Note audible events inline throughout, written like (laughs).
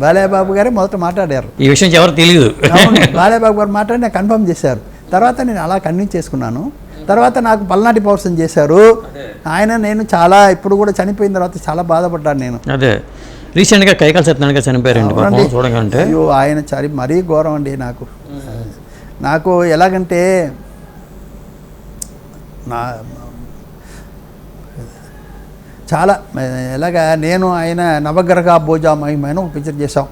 బాలయ్యబాబు గారే మొదట మాట్లాడారు. ఈ విషయం ఎవరు తెలియదు అవును బాలయ్యబాబు గారు మాట్లాడి నాకు కన్ఫర్మ్ చేశారు. తర్వాత నేను అలా కన్విన్స్ చేసుకున్నాను. తర్వాత నాకు పల్నాటి పౌర్సం చేశారు. ఆయన నేను చాలా ఇప్పుడు కూడా చనిపోయిన తర్వాత చాలా బాధపడ్డాను నేను. అదే. రీసెంట్గా కైకాల సత్యనారాయణ చనిపోయారండి. చూడకంటే అయ్యో ఆయన చరి మరీ ఘోరం అండి నాకు. నాకు ఎలాగంటే నా చాలా ఎలాగా నేను ఆయన నవగ్రహ భోజా మహిమైన ఒక పిక్చర్ చేశాం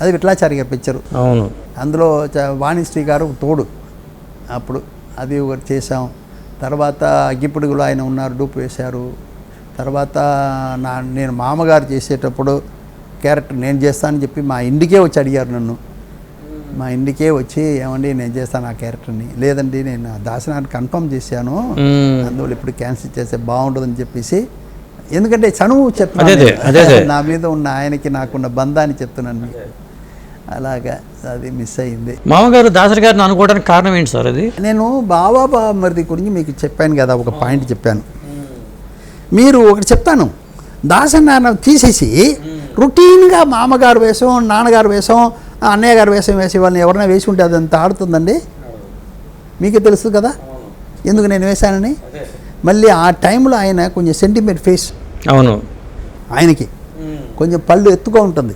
అది విట్లాచారి గారి పిక్చరు అవును. అందులో చ- వాణిశ్రీ గారు తోడు. అప్పుడు అది ఒకటి చేశాం. తర్వాత అగ్గిపుడుగులో ఆయన ఉన్నారు డూపు వేశారు. తర్వాత నా నేను మామగారు చేసేటప్పుడు క్యారెక్టర్ నేను చేస్తానని చెప్పి మా ఇంటికే వచ్చి అడిగారు నన్ను. మా ఇంటికే వచ్చి ఏమండి నేను చేస్తాను ఆ క్యారెక్టర్ని లేదండి నేను దాసనాన్ని కన్ఫర్మ్ చేశాను. అందువల్ల ఇప్పుడు క్యాన్సిల్ చేస్తే బాగుంటుందని చెప్పేసి ఎందుకంటే చనువు చెప్తున్నాను. నా మీద ఉన్న ఆయనకి నాకున్న బంధాన్ని చెప్తున్నాను మీకు. అలాగా అది మిస్ అయింది. మామగారు దాసరి గారిని అనుకోవడానికి కారణం ఏంటి సార్ అది? నేను బాబా బామర్ది గురించి మీకు చెప్పాను కదా ఒక పాయింట్ చెప్పాను. మీరు ఒకటి చెప్తాను. దాసనాన్న తీసేసి రొటీన్గా మామగారు వేషం నాన్నగారు వేషం అన్నయ్య గారు వేషం వేసే వాళ్ళని ఎవరైనా వేసి ఉంటే అదంతా ఆడుతుందండి? మీకే తెలుసు కదా? ఎందుకు నేను వేశానని? మళ్ళీ ఆ టైంలో ఆయన కొంచెం సెంటిమెంట్ ఫేస్ అవును. ఆయనకి. కొంచెం పళ్ళు ఎత్తుగా ఉంటుంది.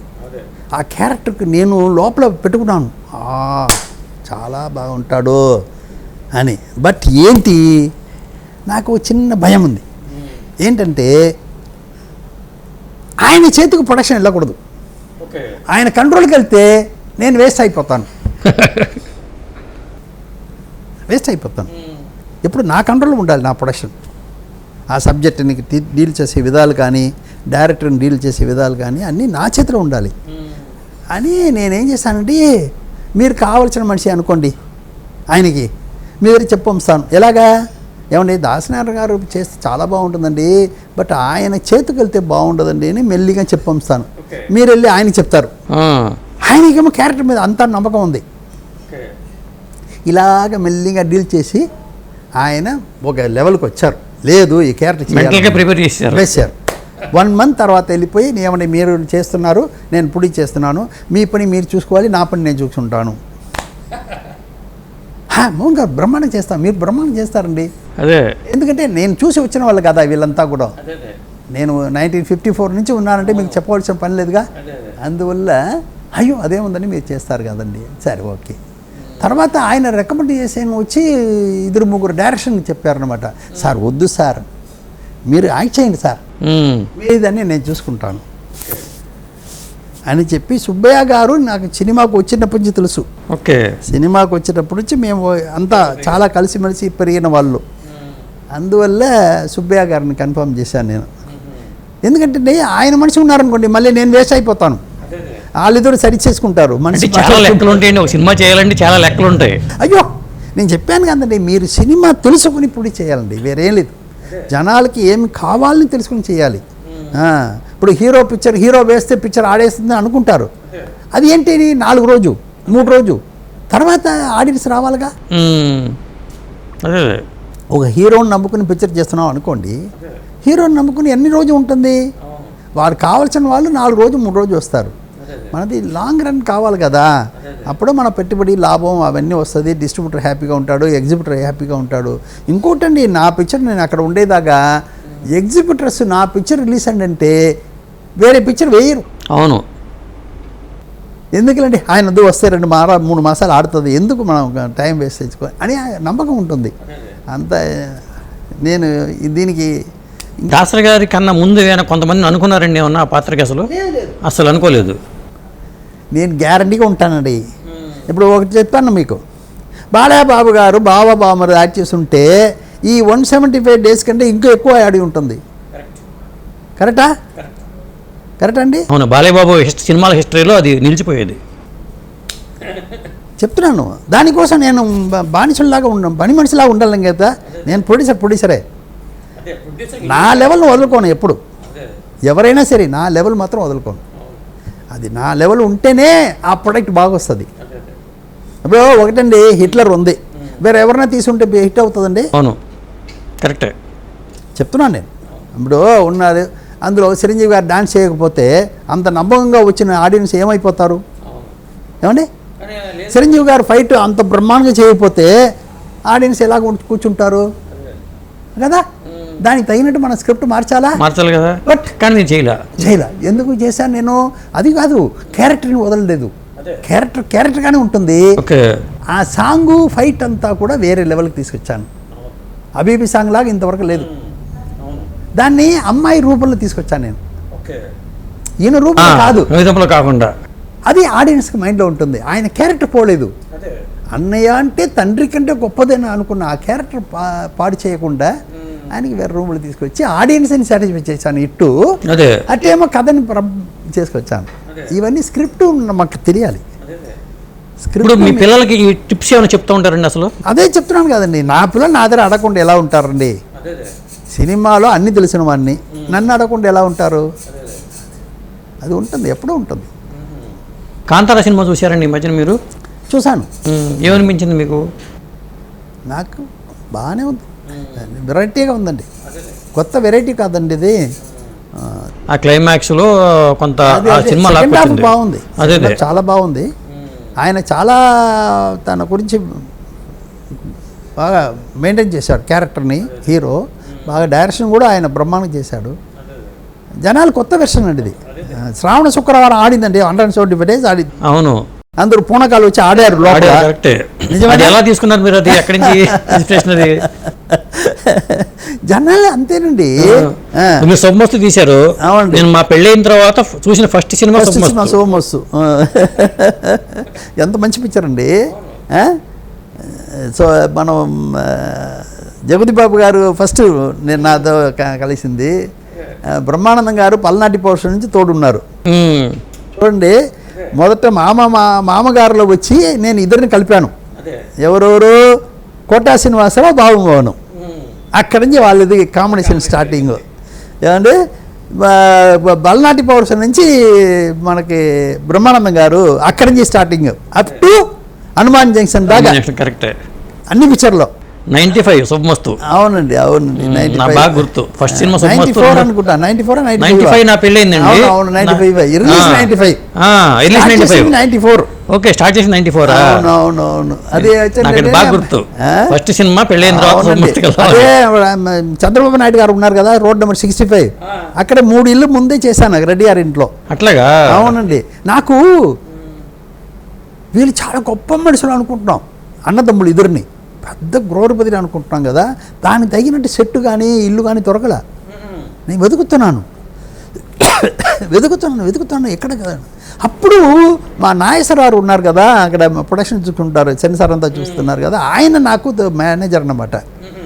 ఆ క్యారెక్టర్కి నేను లోపల పెట్టుకున్నాను. ఆ, చాలా బాగుంటాడు అని. బట్ ఏంటి? నాకు చిన్న భయం ఉంది. ఏంటంటే ఆయన చేతికి ప్రొడక్షన్ వెళ్ళకూడదు. ఆయన కంట్రోల్కి వెళ్తే నేను వేస్ట్ అయిపోతాను. (laughs) వేస్ట్ అయిపోతాను. ఇప్పుడు నా కంట్రోల్లో ఉండాలి నా ప్రొడక్షన్. ఆ సబ్జెక్ట్ని డీల్ చేసే విధాలు కానీ డైరెక్టర్ని డీల్ చేసే విధాలు కానీ అన్నీ నా చేతిలో ఉండాలి. అని నేనేం చేశానంటే మీరు కావలసిన మనిషి అనుకోండి ఆయనకి. మీరు చెప్పంస్తాను ఎలాగా? ఏమండి దాసనారాయణ గారు చేస్తే చాలా బాగుంటుందండి బట్ ఆయన చేతికి వెళ్తే బాగుంటుందండి అని మెల్లిగా చెప్పంస్తాను మీరు వెళ్ళి ఆయనకి చెప్తారు. ఆ, ఆయనకేమో క్యారెక్టర్ మీద అంత నమ్మకం ఉంది. ఇలాగ మెల్లిగా డీల్ చేసి ఆయన ఒక లెవెల్కి వచ్చారు. లేదు ఈ క్యారెక్టర్ ప్రిపేర్ చేశారు. వేశారు వన్ మంత్ తర్వాత వెళ్ళిపోయి ఏమండి మీరు చేస్తున్నారు నేను పుడి చేస్తున్నాను మీ పని మీరు చూసుకోవాలి నా పని నేను చూసుకుంటాను. గారు బ్రహ్మాండం చేస్తాను మీరు బ్రహ్మాండం చేస్తారండి. అదే. ఎందుకంటే నేను చూసి వచ్చిన వాళ్ళు కదా వీళ్ళంతా కూడా. నేను నైన్టీన్ ఫిఫ్టీ ఫోర్ నుంచి ఉన్నానంటే మీకు చెప్పవలసిన పని లేదుగా? అందువల్ల అయ్యో అదేముందని మీరు చేస్తారు కదండి. సరే ఓకే. తర్వాత ఆయన రికమెండ్ చేసి వచ్చి ఇద్దరు ముగ్గురు డైరెక్షన్ చెప్పారనమాట సార్ వద్దు సార్. మీరు యాక్ట్ చేయండి సార్. మీదని నేను చూసుకుంటాను. అని చెప్పి సుబ్బయ్య గారు నాకు సినిమాకు వచ్చినప్పటి నుంచి తెలుసు. ఓకే. సినిమాకు వచ్చేటప్పటి నుంచి మేము అంతా చాలా కలిసిమెలిసి పెరిగిన వాళ్ళు. అందువల్ల సుబ్బయ్య గారిని కన్ఫర్మ్ చేశాను నేను. ఎందుకంటే ఆయన మనిషి ఉన్నారనుకోండి మళ్ళీ నేను వేస్ట్ అయిపోతాను. వాళ్ళిద్దరు సరి చేసుకుంటారు. మనిషి చాలా లెక్కలు ఉంటాయండి ఒక సినిమా చేయాలంటే చాలా లెక్కలు ఉంటాయి అయ్యో నేను చెప్పాను కదండి మీరు సినిమా తెలుసుకుని ఇప్పుడు చేయాలండి వేరేం లేదు. జనాలకి ఏమి కావాలని తెలుసుకుని చేయాలి. ఆ, ఇప్పుడు హీరో పిక్చర్ హీరో వేస్తే పిక్చర్ ఆడేస్తుంది అనుకుంటారు. అది ఏంటి? నాలుగు రోజు మూడు రోజు. తర్వాత ఆడియన్స్ రావాలిగా? అదే ఒక హీరోని నమ్ముకుని పిక్చర్ చేస్తున్నాం అనుకోండి హీరోని నమ్ముకుని ఎన్ని రోజు ఉంటుంది? వాడు కావాల్సిన వాళ్ళు నాలుగు రోజు మూడు రోజు వస్తారు. మనది లాంగ్ రన్ కావాలి కదా. అప్పుడు మన పెట్టుబడి లాభం అవన్నీ వస్తుంది. డిస్ట్రిబ్యూటర్ హ్యాపీగా ఉంటాడు ఎగ్జిబిటర్ హ్యాపీగా ఉంటాడు. ఇంకోటండి నా పిక్చర్ నేను అక్కడ ఉండేదాకా ఎగ్జిబిటర్స్ నా పిక్చర్ రిలీజ్ అంటే వేరే పిక్చర్ వేయరు. అవును. ఎందుకంటే ఆయన వద్దు వస్తే రెండు మారా మూడు మాసాలు ఆడుతుంది. ఎందుకు మనం టైం వేస్ట్ చేసుకో అని నమ్మకం ఉంటుంది. అంత నేను దీనికి దాసరి గారి కన్నా ముందు ఏమైనా కొంతమంది అనుకున్నారండి ఏమన్నా ఆ పాత్రకి అసలు? అసలు అనుకోలేదు. నేను గ్యారంటీగా ఉంటానండి. ఇప్పుడు ఒకటి చెప్పాను మీకు. బాలయ్య బాబు గారు బాబా బామరు యాక్ట్ చేస్తుంటే ఈ వన్ సెవెంటీ ఫైవ్ డేస్ కంటే ఇంకా ఎక్కువ ఆడి ఉంటుంది. కరెక్టా? కరెక్ట్ అండి? అవును బాలయ్యబాబు సినిమాల హిస్టరీలో అది నిలిచిపోయేది. చెప్తున్నాను. దానికోసం నేను బానిసలాగా ఉండ పని మనిషిలాగా ఉండాలి కదా నేను ప్రొడ్యూసర్ ప్రొడ్యూసరే నా లెవెల్ని వదులుకోను ఎప్పుడు. ఎవరైనా సరే నా లెవెల్ మాత్రం వదులుకోను. అది నా లెవెల్ ఉంటేనే ఆ ప్రొడక్ట్ బాగా వస్తుంది ఇప్పుడు ఒకటండి హిట్లర్ ఉంది. వేరే ఎవరైనా తీసుంటే హిట్ అవుతుందండి? అవును. కరెక్టే. చెప్తున్నాను నేను. ఇప్పుడు ఉన్నది అందులో చిరంజీవి గారు డాన్స్ చేయకపోతే అంత నమ్మకంగా వచ్చిన ఆడియన్స్ ఏమైపోతారు? ఏమండి? చిరంజీవి గారు ఫైట్ అంత బ్రహ్మాండంగా చేయకపోతే ఆడియన్స్ ఎలా కూర్చు- కూర్చుంటారు? కదా? దానికి తగినట్టు మన స్క్రిప్ట్ మార్చాలా? మార్చాలి కదా. బట్ కానీ నేను చేయలే. చేయలే. ఎందుకు చేశాను నేను? అది కాదు. క్యారెక్టర్ని వదలలేదు. క్యారెక్టర్ క్యారెక్టర్గానే ఉంటుంది. ఓకే. ఆ సాంగు ఫైట్ అంతా కూడా వేరే లెవెల్కి తీసుకొచ్చాను. అబీబీ సాంగ్ లాగా ఇంతవరకు లేదు. దాన్ని అమ్మాయి రూపంలో తీసుకొచ్చాను నేను. ఈయన రూపంలో కాదు. కాకుండా. అది ఆడియన్స్కి మైండ్లో ఉంటుంది. ఆయన క్యారెక్టర్ పోలేదు. అన్నయ్య అంటే తండ్రి కంటే గొప్పదని అనుకున్న ఆ క్యారెక్టర్ పా పాడు చేయకుండా ఆయనకి వేరే రూములు తీసుకొచ్చి ఆడియన్స్ని సాటిస్ఫై చేశాను అదే. అట్టేమో కథని చేసుకొచ్చాను. ఇవన్నీ స్క్రిప్ట్ మాకు తెలియాలి. ఇప్పుడు మీ స్క్రిప్ట్ పిల్లలకి ఈ టిప్స్ ఏమైనా చెప్తూ ఉంటారండి అసలు? అదే చెప్తున్నాను కదండి. నా పిల్లలు నా దగ్గర అడగకుండా ఎలా ఉంటారండి? సినిమాలో అన్ని తెలిసిన వాడిని. నన్ను అడగకుండా ఎలా ఉంటారు? అది ఉంటుంది ఎప్పుడూ ఉంటుంది. కాంతారా సినిమా చూశారండి ఈ మధ్యన మీరు? చూశాను. ఏమనిపించింది మీకు? నాకు బాగానే ఉంది. వెరైటీగా ఉందండి. కొత్త వెరైటీ కాదండి ఇది. ఆ, ఆ క్లైమాక్స్లో కొంత సినిమా బాగుంది. అదే చాలా బాగుంది. ఆయన చాలా తన గురించి బాగా మెయింటైన్ చేశాడు క్యారెక్టర్ని హీరో. బాగా డైరెక్షన్ కూడా ఆయన బ్రహ్మాండం చేశాడు. జనాలు కొత్త వెర్షన్ అండి ఇది. శ్రావణ శుక్రవారం ఆడిందండి. హండ్రెడ్ సెవెంటీ ఫైవ్ డేస్ ఆడింది. అవును. అందరూ పూనకాలు వచ్చి ఆడారు ఆడే ఎలా తీసుకున్నారు మీరు అది? ఎక్కడి నుంచి జనాలు అంతేనండి. మీరు శుభమస్తు తీశారు. అవునండి. నేను మా పెళ్ళైన తర్వాత చూసిన ఫస్ట్ సినిమా సోమస్సు ఎంత మంచి పిక్చర్ అండి? సో మనం జగతి బాబు గారు ఫస్ట్ నేను నాతో క- కలిసింది. బ్రహ్మానందం గారు పల్నాటి పోర్షన్ నుంచి తోడున్నారు. చూడండి మొదట మామ మా మామగారులో వచ్చి నేను ఇద్దరిని కలిపాను. ఎవరెవరు? కోటా శ్రీనివాసరావు బాబుమోహనం. అక్కడి నుంచి వాళ్ళది కాంబినేషన్ స్టార్టింగ్ బ- బల్నాటి పౌరుషం నుంచి మనకి బ్రహ్మానందం గారు అక్కడి నుంచి starting up to Hanuman junction దాకా. కరెక్టే అన్ని పిక్చర్లో నైన్టీ ఫైవ్ శుభమస్తు. అవునండి అవునండి బాగా గుర్తు. First cinema నైన్టీ ఫోర్ అనుకుంటా నైన్టీ ఫోర్ నైన్టీ ఫైవ్ నా అవును అవును ninety five release ninety five. Release ninety five. Ninety four. Okay start చేసి నైన్టీ ఫోర్? అవును అవును అవును. అది నాకు అది బాగా గుర్తు? ఫస్ట్ సినిమా పెళ్ళైన అదే చంద్రబాబు నాయుడు గారు ఉన్నారు కదా రోడ్ నెంబర్ సిక్స్టీ ఫైవ్. అక్కడ మూడు ఇల్లు ముందే చేశాను రెడ్డి గారి ఇంట్లో. అట్లాగా? అవునండి. నాకు వీళ్ళు చాలా గొప్ప మనుషులు అనుకుంటున్నాం. అన్నదమ్ములు ఇద్దరిని. పెద్ద గ్రోరపతిని అనుకుంటున్నాం కదా. దానికి తగినట్టు సెట్టు కానీ ఇల్లు కానీ దొరకల. నేను వెతుకుతున్నాను. వెతుకుతున్నాను వెతుకుతున్నాను ఎక్కడ కదా. అప్పుడు మా నాయసరారు ఉన్నారు కదా అక్కడ ప్రొడక్షన్ చూసుకుంటారు సెన్సార్ అంతా చూస్తున్నారు కదా ఆయన నాకు మేనేజర్ అన్నమాట.